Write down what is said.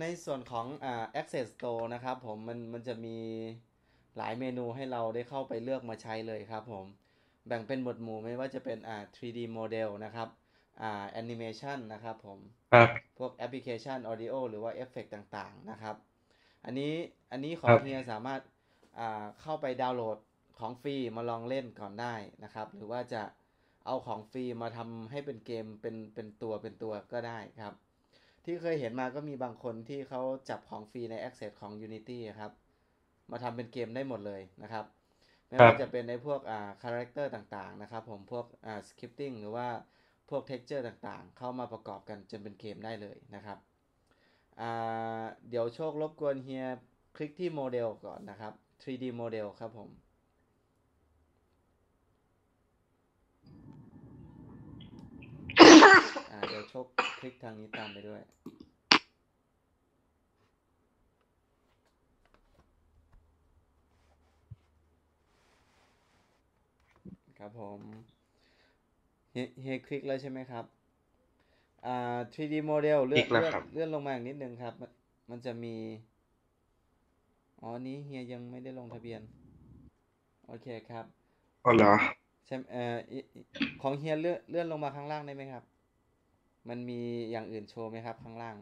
ในส่วนของอ่า Access Store นะครับผมมันมันจะมีหลายเมนูให้เราได้เข้าไปเลือกมาใช้เลยครับผมแบ่งเป็นหมวดหมู่ไม่ว่าจะเป็นอ่า 3D Model นะครับอ่า Animation นะครับผมครับพวกแอปพลิเคชัน Audio หรือว่าเอฟเฟกต่างๆนะครับ อันนี้อันนี้ขอครังบเฮียสามารถอ่าเข้าไปดาวน์โหลดของฟรีมาลองเล่นก่อนได้นะครับ หรือว่าจะเอาของฟรีมาทำให้เป็นเกมเป็นเป็นตัวเป็นตัวก็ได้ครับ ที่เคยเห็นมาก็มีบางคนที่เขาจับของฟรีใน Access ของ Unity อะครับ มาทำเป็นเกมได้หมดเลยนะครับ ไม่ครัว่าบจะเป็นในพวกอ่าคาแรคเตอร์ต่างๆนะครับ ผมพวกอ่าสคริปติ้งหรือว่าพวกเท็กเจอร์ต่างๆ เข้ามาประกอบกันจนเป็นเกมได้เลยนะครับอ่าเดี๋ยวโชครบกวนเฮียคลิกที่โมเดลก่อนนะครับ 3D โมเดลครับผมอ่าเดี๋ยวโชค คลิกทางนี้ตามไปด้วย ครับผมเฮียเฮียคลิกแล้วใช่ไหมครับ อ่า 3D model เลื่อนคลิกแล้วเลื่อนครับเลื่อนลงมาอีกนิดนึงครับ มันมันจะมี อ๋ออันนี้เฮียยังไม่ได้ลงทะเบียน โอเคครับ อ๋อเหรอใช่เอ่ออิอิของเฮียเลื่อนเลื่อนลงมาข้างล่างได้ไหมครับ มันมีอย่างอื่นโชว์ไหมครับข้างล่าง